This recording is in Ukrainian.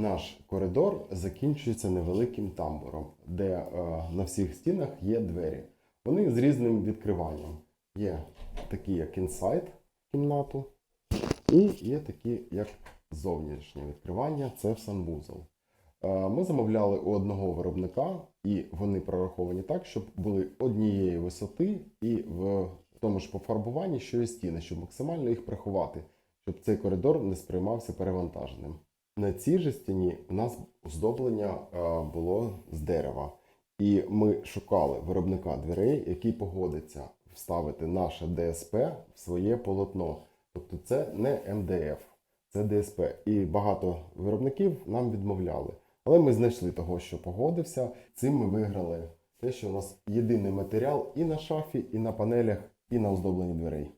наш коридор закінчується невеликим тамбуром, де е, на всіх стінах є двері. Вони з різним відкриванням. Є такі, як інсайд кімнату, і є такі, як зовнішнє відкривання, це в санвузол. Е, Ми замовляли у одного виробника, і вони прораховані так, щоб були однієї висоти і в тому ж пофарбуванні, що і стіни, щоб максимально їх приховати, щоб цей коридор не сприймався перевантаженим. На цій же стіні у нас оздоблення було з дерева, і ми шукали виробника дверей, який погодиться вставити наше ДСП в своє полотно. Тобто це не МДФ, це ДСП. І багато виробників нам відмовляли. Але ми знайшли того, що погодився. Цим ми виграли те, що у нас єдиний матеріал і на шафі, і на панелях, і на оздобленні дверей.